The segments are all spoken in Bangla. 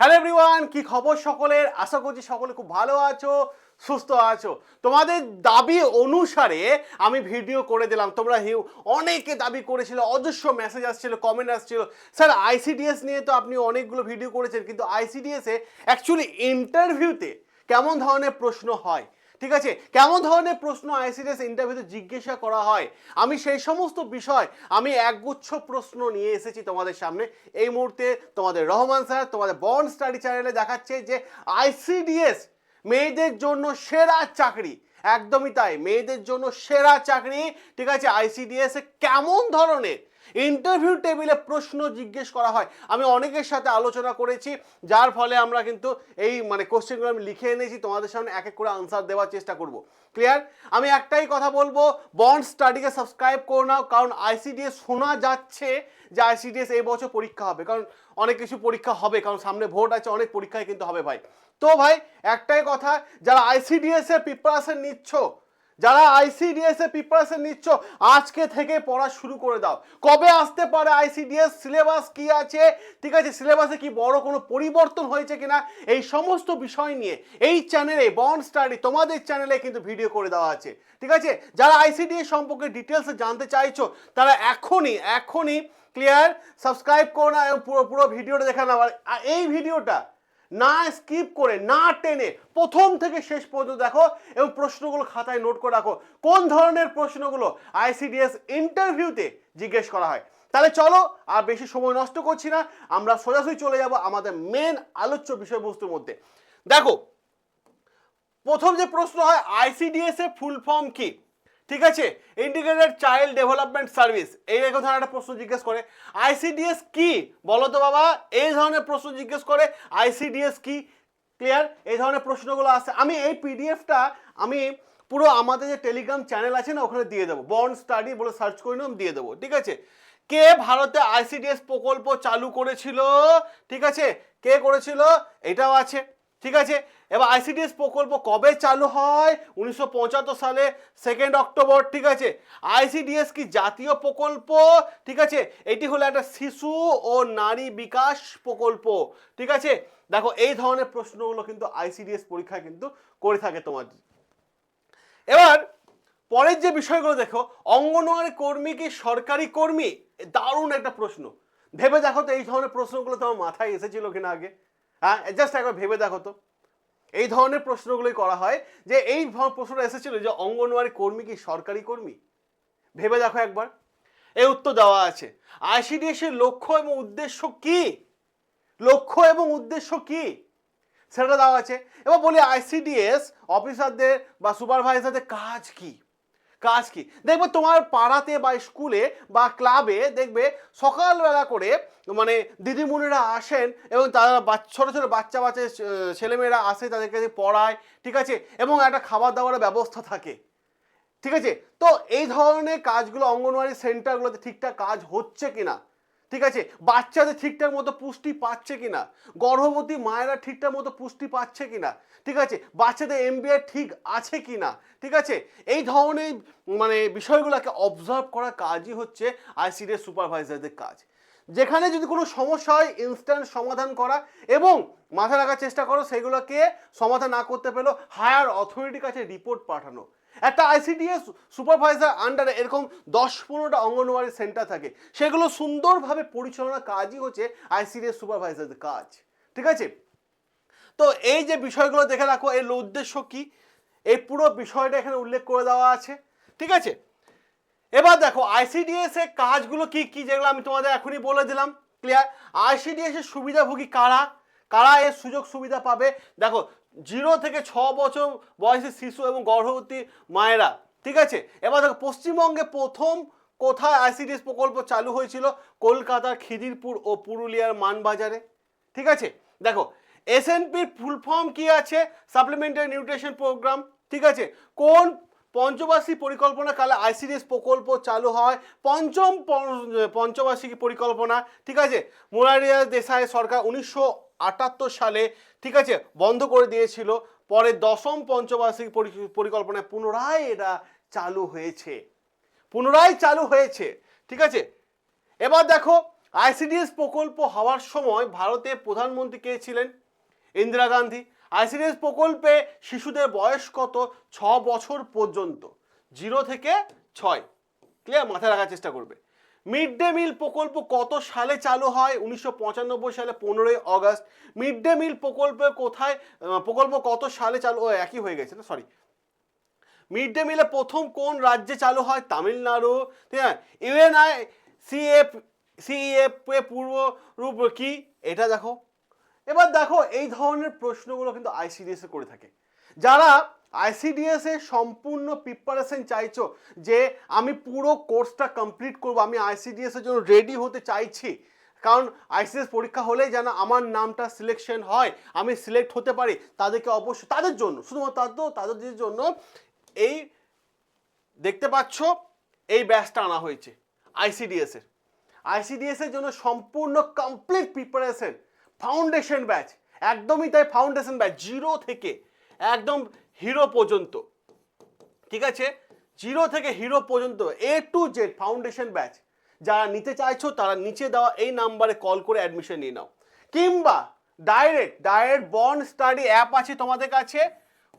হ্যালো এভরিওয়ান কি খবর সকলের? আশা করছি সকলে খুব ভালো আছো, সুস্থ আছো। তোমাদের দাবি অনুসারে আমি ভিডিও করে দিলাম। তোমরা হিউ অনেকে দাবি করেছিল, অজস্র মেসেজ আসছিল কমেন্ট আসছিল। স্যার আইসিডিএস নিয়ে তো আপনি অনেকগুলো ভিডিও করেছেন, কিন্তু আইসিডিএসে অ্যাকচুয়ালি ইন্টারভিউতে কেমন ধরনের প্রশ্ন হয়? ঠিক আছে? কেমন ধরনের প্রশ্ন আইসিডিএস ইন্টারভিউতে জিজ্ঞাসা করা হয়? আমি সেই সমস্ত বিষয়, আমি একগুচ্ছ প্রশ্ন নিয়ে এসেছি তোমাদের সামনে। এই মুহূর্তে তোমাদের রহমান স্যার, তোমাদের বন্ড স্টাডি চ্যানেলে দেখাচ্ছে যে আইসিডিএস মেয়েদের জন্য সেরা চাকরি। একদমই তাই, মেয়েদের জন্য সেরা চাকরি। ঠিক আছে? আইসিডিএস কেমন ধরনের ইন্টারভিউ টেবিলে প্রশ্ন জিজ্ঞেস করা হয়। আমি অনেকের সাথে আলোচনা করেছি, যার ফলে আমরা কিন্তু এই মানে কোশ্চেনগুলো আমি লিখে এনেছি, তোমাদের সামনে এক এক করে আনসার দেওয়ার চেষ্টা করব। ক্লিয়ার আমি একটাই কথা বলব বন্ড স্টাডিকে সাবস্ক্রাইব করে নাও, কারণ আইসিডিএস শোনা যাচ্ছে যে আইসিডিএস এই বছর পরীক্ষা হবে। কারণ অনেক কিছু পরীক্ষা হবে, কারণ সামনে ভোট আছে, অনেক পরীক্ষায় কিন্তু হবে ভাই। তো ভাই, একটাই কথা, যারা আইসিডিএস এর প্রিপারেশন নিচ্ছ যারা আইসিডিএস এর প্রিপারেশন নিচ্ছ, আজকে থেকে পড়া শুরু করে দাও। কবে আসতে পারে আইসিডিএস সিলেবাস কি আছে? ঠিক আছে সিলেবাসে কি বড় কোনো পরিবর্তন হয়েছে কিনা? এই সমস্ত বিষয় নিয়ে এই চ্যানেলে বন্ড স্টাডি তোমাদের চ্যানেলে কিন্তু ভিডিও করে দেওয়া আছে। ঠিক আছে? যারা আইসিডিএস সম্পর্কে ডিটেলসে জানতে চাইছো, তারা এখনই এখনই ক্লিয়ার সাবস্ক্রাইব করো না, এবং পুরো পুরো ভিডিওটা দেখে আর এই ভিডিওটা না স্কিপ করে, না টেনে প্রথম থেকে শেষ পর্যন্ত দেখো এবং প্রশ্নগুলো খাতায় নোট করে রাখো। কোন ধরনের প্রশ্নগুলো আইসিডিএস ইন্টারভিউতে জিজ্ঞেস করা হয়? তাহলে চলো আর বেশি সময় নষ্ট করছি না, আমরা সোজাসুজি চলে যাব আমাদের মেন আলোচ্য বিষয়বস্তুর মধ্যে। দেখো, প্রথম যে প্রশ্ন হয় আইসিডিএস এর ফুল ফর্ম কি? ঠিক আছে? ইন্টিগ্রেটেড চাইল্ড ডেভেলপমেন্ট সার্ভিস এই রকম ধরনের একটা প্রশ্ন জিজ্ঞেস করে আইসিডিএস কি? বলো তো বাবা, এই ধরনের প্রশ্ন জিজ্ঞেস করে আইসিডিএস কি? ক্লিয়ার এই ধরনের প্রশ্নগুলো আসে। আমি এই পিডিএফটা আমি পুরো আমাদের যে টেলিগ্রাম চ্যানেল আছে না, ওখানে দিয়ে দেবো। বন্ড স্টাডি বলে সার্চ করে নিয়ে আমি দিয়ে দেবো। ঠিক আছে? কে ভারতে আইসিডিএস প্রকল্প চালু করেছিল? ঠিক আছে? কে করেছিল? এটাও আছে। ঠিক আছে? এবার আইসিডিএস প্রকল্প কবে চালু হয়? উনিশশো পঁচাত্তর সালে সেকেন্ড অক্টোবর ঠিক আছে? আইসিডিএস কি জাতীয় প্রকল্প? ঠিক আছে? এটি হলো একটা শিশু ও নারী বিকাশ প্রকল্প, ঠিক আছে? দেখো, এই ধরনের প্রশ্নগুলো কিন্তু আইসিডিএস পরীক্ষায় কিন্তু করে থাকে তোমার এবার, পরের যে বিষয়গুলো দেখো, অঙ্গনওয়াড়ি কর্মী কি সরকারি কর্মী? দারুণ একটা প্রশ্ন। ভেবে দেখো তো, এই ধরনের প্রশ্নগুলো তোমার মাথায় এসেছিল কিনা আগে? হ্যাঁ জাস্ট একবার ভেবে দেখো তো। এই ধরনের প্রশ্নগুলোই করা হয় যে এই প্রশ্নটা এসেছিল যে অঙ্গনওয়াড়ি কর্মী কি সরকারি কর্মী? ভেবে দেখো একবার। এই উত্তর দেওয়া আছে। আইসিডিএসের লক্ষ্য এবং উদ্দেশ্য কি? লক্ষ্য এবং উদ্দেশ্য কি? সেটা দেওয়া আছে। এবার বলি আইসিডিএস অফিসারদের বা সুপারভাইজারদের কাজ কি? কাজ কি? দেখবে তোমার পাড়াতে বা স্কুলে বা ক্লাবে দেখবে সকালবেলা করে মানে দিদিমণিরা আসেন এবং তারা ছোটো ছোটো বাচ্চা বাচ্চা ছেলেমেয়েরা আসে, তাদের কাছে পড়ায়, ঠিক আছে? এবং একটা খাবার দাবারের ব্যবস্থা থাকে, ঠিক আছে? তো এই ধরনের কাজগুলো অঙ্গনওয়াড়ি সেন্টারগুলোতে ঠিকঠাক কাজ হচ্ছে কিনা? ঠিক আছে? বাচ্চাদের ঠিকঠাক মতো পুষ্টি পাচ্ছে কিনা? গর্ভবতী মায়েরা ঠিকঠাক মতো পুষ্টি পাচ্ছে কিনা? ঠিক আছে? বাচ্চাদের এমবিআর ঠিক আছে কিনা? ঠিক আছে? এই ধরনের মানে বিষয়গুলোকে অবজার্ভ করার কাজই হচ্ছে আইসিডিএস সুপারভাইজারদের কাজ। যেখানে যদি কোনো সমস্যা হয় ইনস্ট্যান্ট সমাধান করা এবং মাথা রাখার চেষ্টা করো, সেগুলোকে সমাধান না করতে পেলেও হায়ার অথরিটির কাছে রিপোর্ট পাঠানো। একটা আইসিডিএস সুপারভাইজার আন্ডারে এরকম দশ পনেরোটা অঙ্গনওয়াড়ি সেন্টার থাকে, সেগুলো সুন্দরভাবে পরিচালনা কাজই হচ্ছে আইসিডিএস সুপারভাইজারদের কাজ। ঠিক আছে? তো এই যে বিষয়গুলো দেখে রাখো, এর উদ্দেশ্য কি? এই পুরো বিষয়টা এখানে উল্লেখ করে দেওয়া আছে। ঠিক আছে? এবার দেখো আইসিডিএস এর কাজগুলো কি কি যেগুলো আমি তোমাদের এখনই বলে দিলাম ক্লিয়ার আইসিডিএস এর সুবিধাভোগী কারা? কারা এর সুযোগ সুবিধা পাবে? দেখো, জিরো থেকে ছ বছর বয়সী শিশু এবং গর্ভবতী মায়েরা, ঠিক আছে? এবার দেখো, পশ্চিমবঙ্গে প্রথম কোথায় আইসিডিএস প্রকল্প চালু হয়েছিল? কলকাতার খিদিরপুর ও পুরুলিয়ার মানবাজারে, ঠিক আছে? দেখো এস এসএনপির ফুল ফর্ম কি আছে? সাপ্লিমেন্টারি নিউট্রিশন প্রোগ্রাম ঠিক আছে? কোন পঞ্চবার্ষিক পরিকল্পনা, কালে আইসিডিএস প্রকল্প চালু হয়। পঞ্চম পঞ্চ- পঞ্চবার্ষিক পরিকল্পনা, ঠিক আছে? মোরারিয়া দেশাই সরকার উনিশশো আটাত্তর সালে, ঠিক আছে, বন্ধ করে দিয়েছিল। পরে দশম পঞ্চবার্ষিক পরি- পরিকল্পনায় পুনরায় এটা চালু হয়েছে। পুনরায় চালু হয়েছে, ঠিক আছে? এবার দেখো, আইসিডিএস প্রকল্প হওয়ার সময় ভারতে প্রধানমন্ত্রী কে ছিলেন? ইন্দিরা গান্ধী। আইসিডিএস প্রকল্পে শিশুদের বয়স কত? ছ বছর পর্যন্ত। জিরো থেকে ছয়। ক্লিয়ার মাথায় রাখার চেষ্টা করবে। মিড ডে মিল প্রকল্প কত সালে চালু হয়? উনিশশো পঁচানব্বই সালে পনেরোই অগস্ট। মিড ডে মিল প্রকল্পে কোথায় প্রকল্প কত সালে চালু একই হয়ে গেছে না? সরি মিড ডে মিলে প্রথম কোন রাজ্যে চালু হয়? তামিলনাড়ু। ঠিক আছে? ইউএনআই, সিএফ সিএফ পূর্ব রূপ কি? এটা দেখো। এবার দেখো এই ধরনের প্রশ্নগুলো কিন্তু আইসিডিএস এ করে থাকে। যারা আইসিডিএস এর সম্পূর্ণ প্রিপারেশন চাইছো যে আমি পুরো কোর্সটা কমপ্লিট করব, আমি আইসিডিএস এর জন্য রেডি হতে চাইছি, কারণ আইসিএস পরীক্ষা হলেই যেন আমার নামটা সিলেকশন হয়, আমি সিলেক্ট হতে পারি, তাদেরকে অবশ্যই, তাদের জন্য, শুধুমাত্র তাদের তাদের জন্য এই দেখতে পাচ্ছ, এই ব্যাচটা আনা হয়েছে আইসিডিএস এর। আইসিডিএস এর জন্য সম্পূর্ণ কমপ্লিট প্রিপারেশন ফাউন্ডেশন ব্যাচ একদমই তাই ফাউন্ডেশন ব্যাচ জিরো থেকে একদম হিরো পর্যন্ত। ঠিক আছে? জিরো থেকে হিরো পর্যন্ত A to Z foundation batch যারা নিতে চাইছো তারা নিচে দেওয়া এই নাম্বারে কল করে অ্যাডমিশন নিয়ে নাও। কিংবা direct direct born study app আছে তোমাদের কাছে।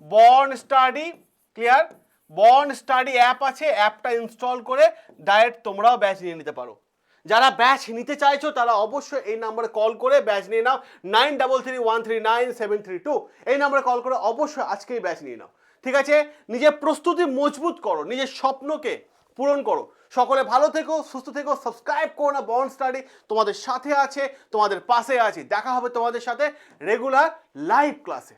Born study clear born study app আছে অ্যাপটা ইনস্টল করে ডাইরেক্ট তোমরাও ব্যাচ নিয়ে নিতে পারো। যারা ব্যাচ নিতে চাইছো, তারা অবশ্যই এই নাম্বারে কল করে ব্যাচ নিয়ে নাও। Nine double three one three nine seven three two এই নাম্বারে কল করে অবশ্যই আজকেই ব্যাচ নিয়ে নাও। ঠিক আছে? নিজের প্রস্তুতি মজবুত করো, নিজের স্বপ্নকে পূরণ করো। সকলে ভালো থেকো, সুস্থ থেকো সাবস্ক্রাইব করো না বন্ড স্টাডি তোমাদের সাথে আছে, তোমাদের পাশে আছে। দেখা হবে তোমাদের সাথে রেগুলার লাইভ ক্লাসে